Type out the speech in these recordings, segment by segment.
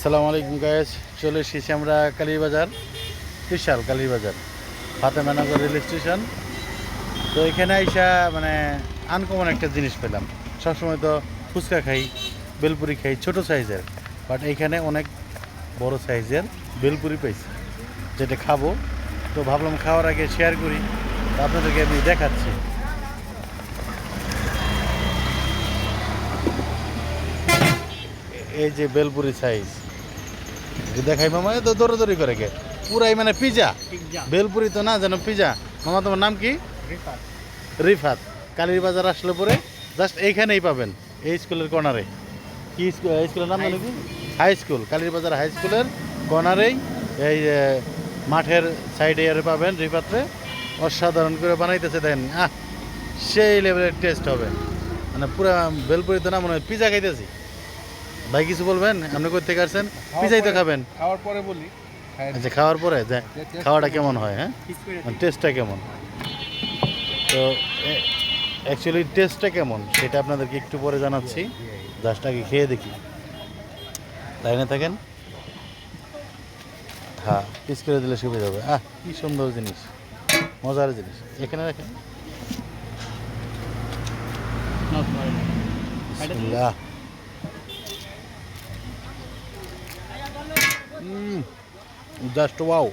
আসসালামু আলাইকুম গায়েস চলে এসেছি আমরা কালীবাজার, বিশাল কালীবাজার ফাতেমানগর রেল স্টেশন। তো এখানে আইসা মানে আনকমন একটা জিনিস পেলাম। সবসময় তো ফুচকা খাই, বেলপুরি খাই, ছোট সাইজের। বাট এখানে অনেক বড় সাইজের বেলপুরি পাইছি যেটা খাব। তো ভাবলাম খাওয়ার আগে শেয়ার করি আপনাদেরকে আমি দেখাচ্ছি। এই যে বেলপুরি সাইজ দেখাই মামা এ তো দৌড়াদৌড়ি করে কে? পুরাই মানে পিজা। বেলপুরি তো না যেন পিজা। মামা তোমার নাম কি? রিফাত। কালীর বাজার আসলে পরে জাস্ট এইখানেই পাবেন এই স্কুলের কর্নারে। কি স্কুল এই স্কুলের নাম জানো কি? হাই স্কুল কালীর বাজার হাই স্কুলের কর্নারেই এই মাঠের সাইডে আর পাবেন রিফাতরে। অসাধারণ করে বানাইতেছে দেন আহ সেই লেভেলের টেস্ট হবে। মানে পুরা বেলপুরি তো না মনে হয় পিজা খাইতেছি। ভাই কিছু বলবেন? আপনি কোথা থেকে আসছেন? পিজাই তো খাবেন। খাওয়ার পরে বলি। আচ্ছা খাওয়ার পরে? খাওয়াটা কেমন হয় হ্যাঁ? টেস্টটা কেমন? তো অ্যাকচুয়ালি টেস্টটা কেমন? সেটা আপনাদেরকে একটু পরে জানাচ্ছি। জাস্ট আগে খেয়ে দেখি। তাই না থাকেন? হ্যাঁ পিস করে দিলে সুবিধা হবে। আহ কি সুন্দর জিনিস। মজার জিনিস। এখানে রাখেন। বিসমিল্লাহ। জাস্ট ওয়াও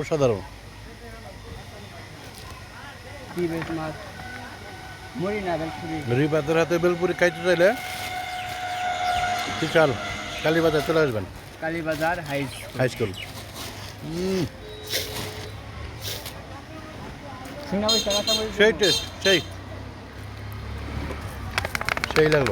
অসাধারণ। কি বেশ মাছ। মরি না বেলপুরি। রিপাতের হাতে বেলপুরি খাইতে চাইলে বিশাল কালীবাজার চলে আসবেন। Kalibazar high high school. Um, Singapore সেই টেস্ট সেই। সেই লাগল।